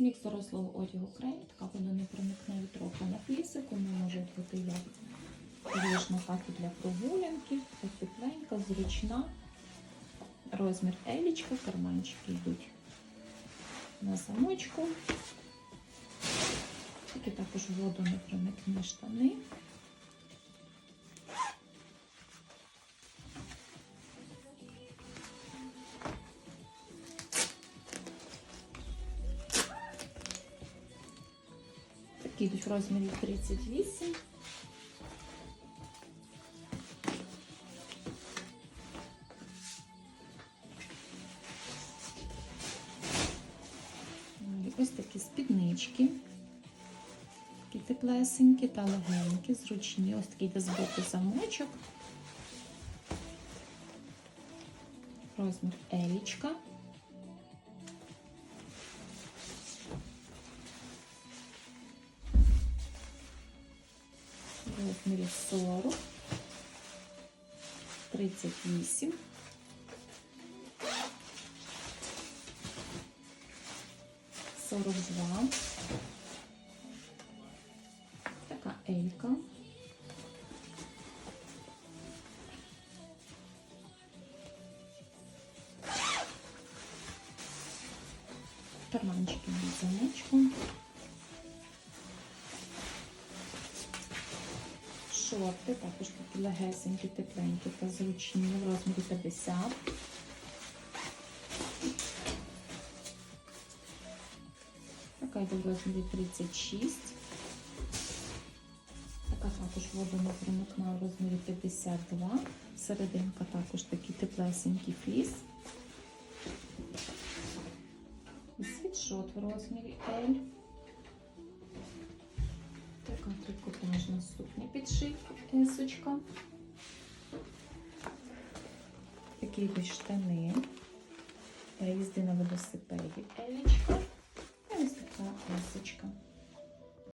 Мікс дорослого одягу крем, така воно не проникне трохи на флісику, вона може бути як віжна, так і для прогулянки, тепленька, зручна. Розмір елічка, карманчики йдуть на замочку. Тільки також воду не проникне штани. Такі йдуть в розмірі 38. Ось такі спіднички. Такі теплесенькі та легенькі, зручні. Ось такий йде збоку замочок. Розмір елічка. В розмірі 40, 38. Сорок два. Така елька. Карманчики на Шорти, також такі легесенькі, тепленькі та зручні в розмірі 50. Така йде в розмірі 36. Така також вода проникна в розмірі 52. Серединка також такий теплесенький фліс. Світшот в розмірі L. підшив есочка. Такі йдуть штани. Я їздила на велосипеді